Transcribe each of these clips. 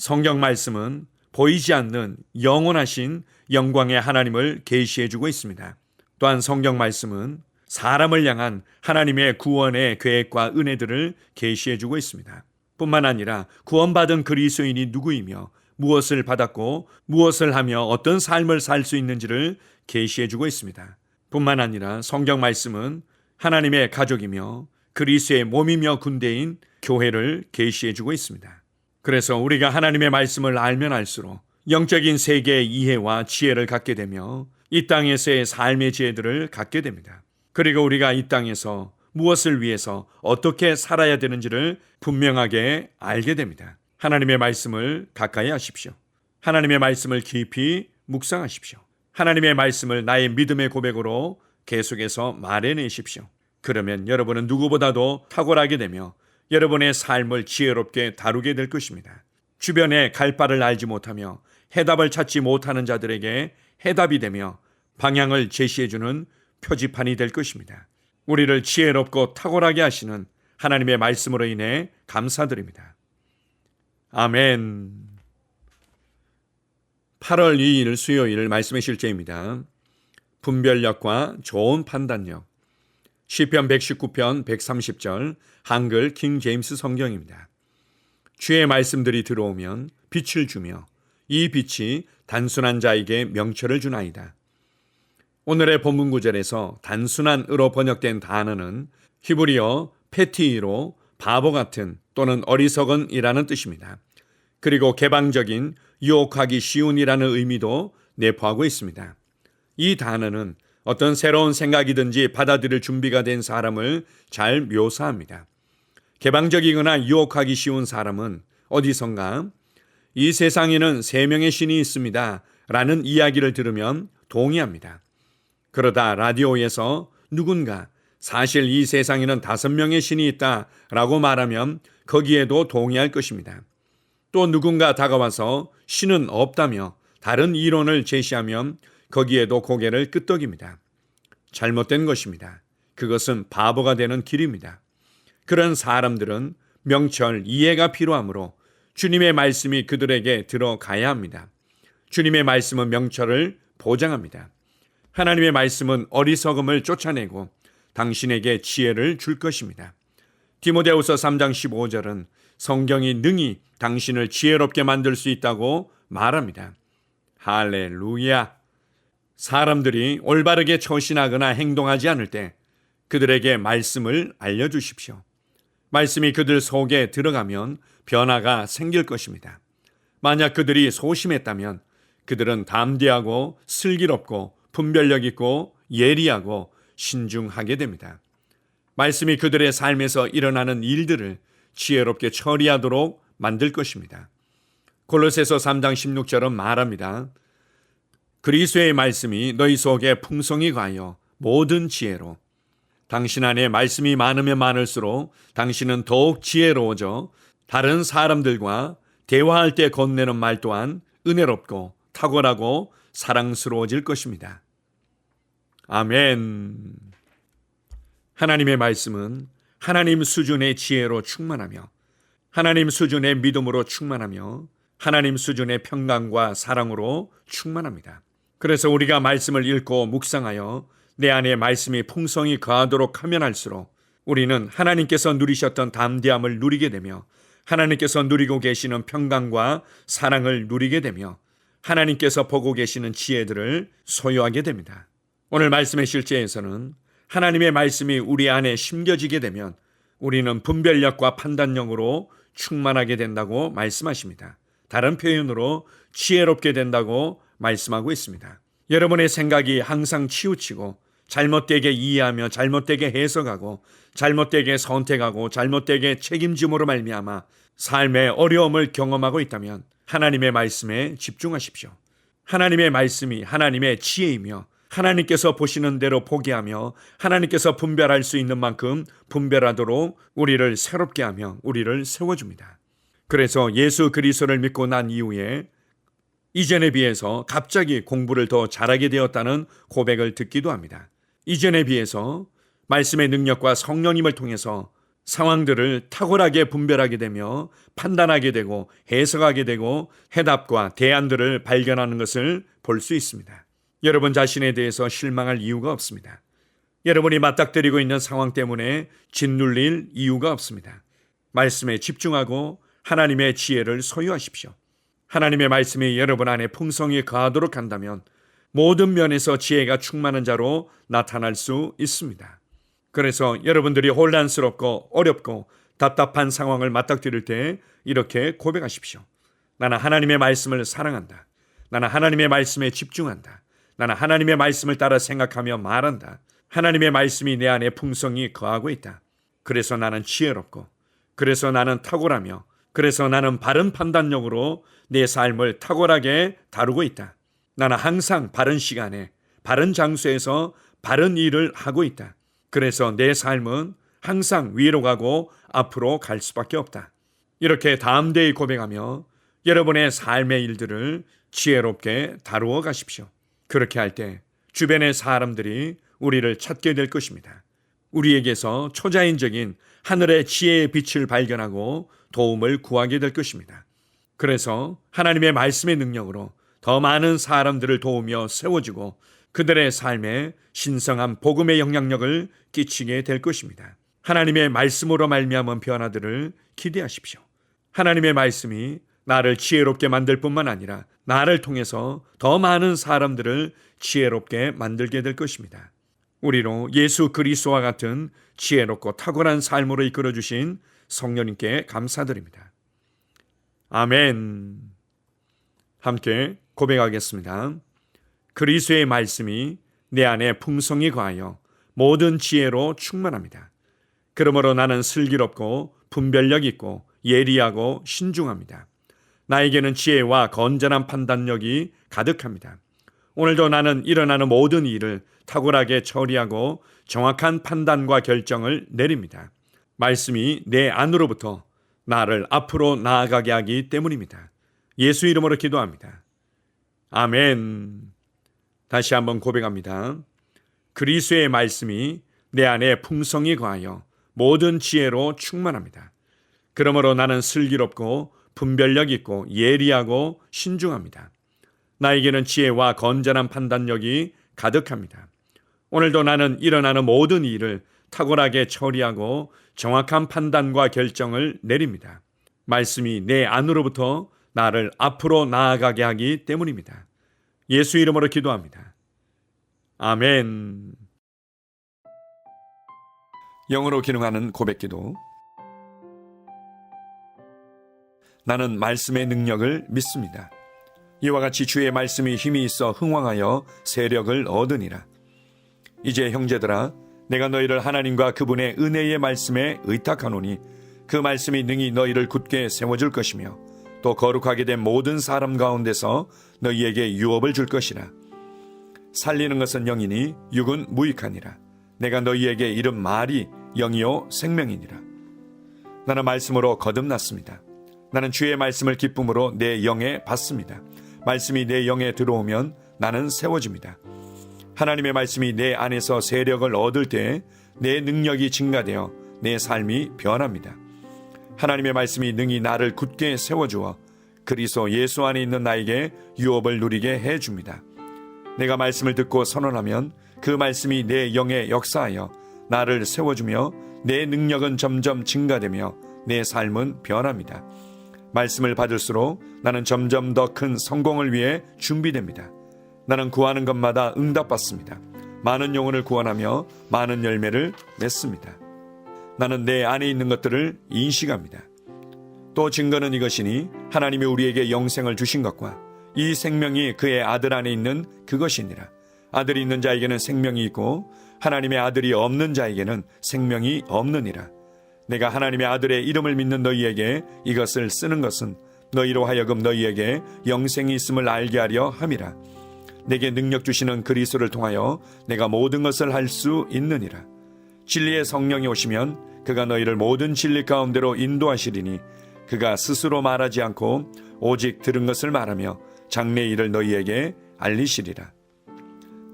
성경 말씀은 보이지 않는 영원하신 영광의 하나님을 계시해 주고 있습니다. 또한 성경 말씀은 사람을 향한 하나님의 구원의 계획과 은혜들을 계시해 주고 있습니다. 뿐만 아니라 구원받은 그리스도인이 누구이며 무엇을 받았고 무엇을 하며 어떤 삶을 살 수 있는지를 계시해 주고 있습니다. 뿐만 아니라 성경 말씀은 하나님의 가족이며 그리스의 몸이며 군대인 교회를 계시해 주고 있습니다. 그래서 우리가 하나님의 말씀을 알면 알수록 영적인 세계의 이해와 지혜를 갖게 되며 이 땅에서의 삶의 지혜들을 갖게 됩니다. 그리고 우리가 이 땅에서 무엇을 위해서 어떻게 살아야 되는지를 분명하게 알게 됩니다. 하나님의 말씀을 가까이 하십시오. 하나님의 말씀을 깊이 묵상하십시오. 하나님의 말씀을 나의 믿음의 고백으로 계속해서 말해내십시오. 그러면 여러분은 누구보다도 탁월하게 되며 여러분의 삶을 지혜롭게 다루게 될 것입니다. 주변에 갈 바를 알지 못하며 해답을 찾지 못하는 자들에게 해답이 되며 방향을 제시해주는 표지판이 될 것입니다. 우리를 지혜롭고 탁월하게 하시는 하나님의 말씀으로 인해 감사드립니다. 아멘. 8월 2일 수요일 말씀의 실제입니다. 분별력과 좋은 판단력. 시편 119편 130절 한글 킹 제임스 성경입니다. 주의 말씀들이 들어오면 빛을 주며 이 빛이 단순한 자에게 명철을 주나이다. 오늘의 본문 구절에서 단순한으로 번역된 단어는 히브리어 페티로 바보 같은 또는 어리석은이라는 뜻입니다. 그리고 개방적인 유혹하기 쉬운이라는 의미도 내포하고 있습니다. 이 단어는 어떤 새로운 생각이든지 받아들일 준비가 된 사람을 잘 묘사합니다. 개방적이거나 유혹하기 쉬운 사람은 어디선가 이 세상에는 세 명의 신이 있습니다. 라는 이야기를 들으면 동의합니다. 그러다 라디오에서 누군가 사실 이 세상에는 다섯 명의 신이 있다 라고 말하면 거기에도 동의할 것입니다. 또 누군가 다가와서 신은 없다며 다른 이론을 제시하면 거기에도 고개를 끄덕입니다. 잘못된 것입니다. 그것은 바보가 되는 길입니다. 그런 사람들은 명철, 이해가 필요하므로 주님의 말씀이 그들에게 들어가야 합니다. 주님의 말씀은 명철을 보장합니다. 하나님의 말씀은 어리석음을 쫓아내고 당신에게 지혜를 줄 것입니다. 디모데후서 3장 15절은 성경이 능히 당신을 지혜롭게 만들 수 있다고 말합니다. 할렐루야. 사람들이 올바르게 처신하거나 행동하지 않을 때 그들에게 말씀을 알려주십시오. 말씀이 그들 속에 들어가면 변화가 생길 것입니다. 만약 그들이 소심했다면 그들은 담대하고 슬기롭고 분별력 있고 예리하고 신중하게 됩니다. 말씀이 그들의 삶에서 일어나는 일들을 지혜롭게 처리하도록 만들 것입니다. 골로새서 3장 16절은 말합니다. 그리스도의 말씀이 너희 속에 풍성히 가여 모든 지혜로 당신 안에 말씀이 많으면 많을수록 당신은 더욱 지혜로워져 다른 사람들과 대화할 때 건네는 말 또한 은혜롭고 탁월하고 사랑스러워질 것입니다. 아멘. 하나님의 말씀은 하나님 수준의 지혜로 충만하며 하나님 수준의 믿음으로 충만하며 하나님 수준의 평강과 사랑으로 충만합니다. 그래서 우리가 말씀을 읽고 묵상하여 내 안에 말씀이 풍성히 거하도록 하면 할수록 우리는 하나님께서 누리셨던 담대함을 누리게 되며 하나님께서 누리고 계시는 평강과 사랑을 누리게 되며 하나님께서 보고 계시는 지혜들을 소유하게 됩니다. 오늘 말씀의 실제에서는 하나님의 말씀이 우리 안에 심겨지게 되면 우리는 분별력과 판단력으로 충만하게 된다고 말씀하십니다. 다른 표현으로 지혜롭게 된다고 말씀하고 있습니다. 여러분의 생각이 항상 치우치고 잘못되게 이해하며 잘못되게 해석하고 잘못되게 선택하고 잘못되게 책임짐으로 말미암아 삶의 어려움을 경험하고 있다면 하나님의 말씀에 집중하십시오. 하나님의 말씀이 하나님의 지혜이며 하나님께서 보시는 대로 보게 하며 하나님께서 분별할 수 있는 만큼 분별하도록 우리를 새롭게 하며 우리를 세워줍니다. 그래서 예수 그리스도를 믿고 난 이후에 이전에 비해서 갑자기 공부를 더 잘하게 되었다는 고백을 듣기도 합니다. 이전에 비해서 말씀의 능력과 성령님을 통해서 상황들을 탁월하게 분별하게 되며 판단하게 되고 해석하게 되고 해답과 대안들을 발견하는 것을 볼 수 있습니다. 여러분 자신에 대해서 실망할 이유가 없습니다. 여러분이 맞닥뜨리고 있는 상황 때문에 짓눌릴 이유가 없습니다. 말씀에 집중하고 하나님의 지혜를 소유하십시오. 하나님의 말씀이 여러분 안에 풍성히 거하도록 한다면 모든 면에서 지혜가 충만한 자로 나타날 수 있습니다. 그래서 여러분들이 혼란스럽고 어렵고 답답한 상황을 맞닥뜨릴 때 이렇게 고백하십시오. 나는 하나님의 말씀을 사랑한다. 나는 하나님의 말씀에 집중한다. 나는 하나님의 말씀을 따라 생각하며 말한다. 하나님의 말씀이 내 안에 풍성히 거하고 있다. 그래서 나는 지혜롭고, 그래서 나는 탁월하며, 그래서 나는 바른 판단력으로 내 삶을 탁월하게 다루고 있다. 나는 항상 바른 시간에, 바른 장소에서 바른 일을 하고 있다. 그래서 내 삶은 항상 위로 가고 앞으로 갈 수밖에 없다. 이렇게 다음대의 고백하며 여러분의 삶의 일들을 지혜롭게 다루어 가십시오. 그렇게 할 때 주변의 사람들이 우리를 찾게 될 것입니다. 우리에게서 초자연적인 하늘의 지혜의 빛을 발견하고 도움을 구하게 될 것입니다. 그래서 하나님의 말씀의 능력으로 더 많은 사람들을 도우며 세워주고 그들의 삶에 신성한 복음의 영향력을 끼치게 될 것입니다. 하나님의 말씀으로 말미암은 변화들을 기대하십시오. 하나님의 말씀이 나를 지혜롭게 만들 뿐만 아니라 나를 통해서 더 많은 사람들을 지혜롭게 만들게 될 것입니다. 우리로 예수 그리스도와 같은 지혜롭고 탁월한 삶으로 이끌어 주신 성령님께 감사드립니다. 아멘. 함께 고백하겠습니다. 그리스도의 말씀이 내 안에 풍성히 거하여 모든 지혜로 충만합니다. 그러므로 나는 슬기롭고 분별력 있고 예리하고 신중합니다. 나에게는 지혜와 건전한 판단력이 가득합니다. 오늘도 나는 일어나는 모든 일을 탁월하게 처리하고 정확한 판단과 결정을 내립니다. 말씀이 내 안으로부터 나를 앞으로 나아가게 하기 때문입니다. 예수 이름으로 기도합니다. 아멘. 다시 한번 고백합니다. 그리스의 말씀이 내 안에 풍성히 거하여 모든 지혜로 충만합니다. 그러므로 나는 슬기롭고 분별력 있고 예리하고 신중합니다. 나에게는 지혜와 건전한 판단력이 가득합니다. 오늘도 나는 일어나는 모든 일을 탁월하게 처리하고 정확한 판단과 결정을 내립니다. 말씀이 내 안으로부터 나를 앞으로 나아가게 하기 때문입니다. 예수 이름으로 기도합니다. 아멘. 영어로 기능하는 고백 기도 나는 말씀의 능력을 믿습니다. 이와 같이 주의 말씀이 힘이 있어 흥왕하여 세력을 얻으니라. 이제 형제들아 내가 너희를 하나님과 그분의 은혜의 말씀에 의탁하노니 그 말씀이 능히 너희를 굳게 세워줄 것이며 또 거룩하게 된 모든 사람 가운데서 너희에게 유업을 줄 것이라. 살리는 것은 영이니 육은 무익하니라. 내가 너희에게 이른 말이 영이요 생명이니라. 나는 말씀으로 거듭났습니다. 나는 주의 말씀을 기쁨으로 내 영에 받습니다. 말씀이 내 영에 들어오면 나는 세워집니다. 하나님의 말씀이 내 안에서 세력을 얻을 때 내 능력이 증가되어 내 삶이 변합니다. 하나님의 말씀이 능히 나를 굳게 세워주어 그리스도 예수 안에 있는 나에게 유업을 누리게 해 줍니다. 내가 말씀을 듣고 선언하면 그 말씀이 내 영에 역사하여 나를 세워주며 내 능력은 점점 증가되며 내 삶은 변합니다. 말씀을 받을수록 나는 점점 더 큰 성공을 위해 준비됩니다. 나는 구하는 것마다 응답받습니다. 많은 영혼을 구원하며 많은 열매를 맺습니다. 나는 내 안에 있는 것들을 인식합니다. 또 증거는 이것이니 하나님이 우리에게 영생을 주신 것과 이 생명이 그의 아들 안에 있는 그것이니라. 아들이 있는 자에게는 생명이 있고 하나님의 아들이 없는 자에게는 생명이 없느니라. 내가 하나님의 아들의 이름을 믿는 너희에게 이것을 쓰는 것은 너희로 하여금 너희에게 영생이 있음을 알게 하려 함이라. 내게 능력 주시는 그리스도를 통하여 내가 모든 것을 할 수 있느니라. 진리의 성령이 오시면 그가 너희를 모든 진리 가운데로 인도하시리니 그가 스스로 말하지 않고 오직 들은 것을 말하며 장래 일을 너희에게 알리시리라.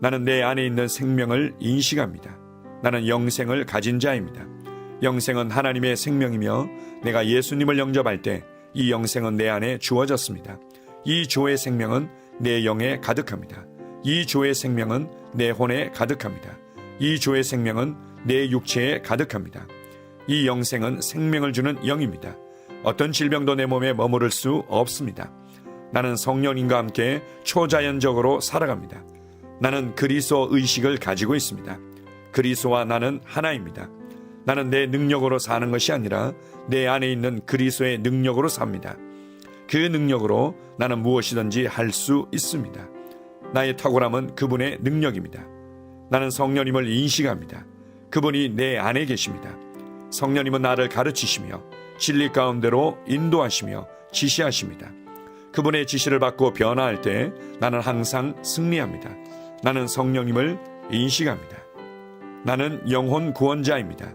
나는 내 안에 있는 생명을 인식합니다. 나는 영생을 가진 자입니다. 영생은 하나님의 생명이며 내가 예수님을 영접할 때 이 영생은 내 안에 주어졌습니다. 이 주의 생명은 내 영에 가득합니다. 이 주의 생명은 내 혼에 가득합니다. 이 주의 생명은 내 육체에 가득합니다. 이 영생은 생명을 주는 영입니다. 어떤 질병도 내 몸에 머무를 수 없습니다. 나는 성령님과 함께 초자연적으로 살아갑니다. 나는 그리스도 의식을 가지고 있습니다. 그리스도와 나는 하나입니다. 나는 내 능력으로 사는 것이 아니라 내 안에 있는 그리스도의 능력으로 삽니다. 그 능력으로 나는 무엇이든지 할 수 있습니다. 나의 탁월함은 그분의 능력입니다. 나는 성령님을 인식합니다. 그분이 내 안에 계십니다. 성령님은 나를 가르치시며 진리 가운데로 인도하시며 지시하십니다. 그분의 지시를 받고 변화할 때 나는 항상 승리합니다. 나는 성령님을 인식합니다. 나는 영혼 구원자입니다.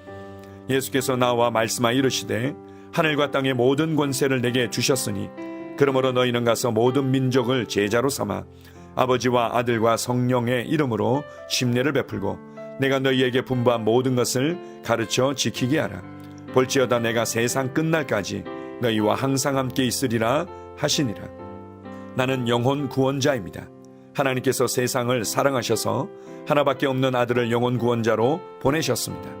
예수께서 나와 말씀하여 이르시되 하늘과 땅의 모든 권세를 내게 주셨으니 그러므로 너희는 가서 모든 민족을 제자로 삼아 아버지와 아들과 성령의 이름으로 심례를 베풀고 내가 너희에게 분부한 모든 것을 가르쳐 지키게 하라. 볼지어다 내가 세상 끝날까지 너희와 항상 함께 있으리라 하시니라. 나는 영혼 구원자입니다. 하나님께서 세상을 사랑하셔서 하나밖에 없는 아들을 영혼 구원자로 보내셨습니다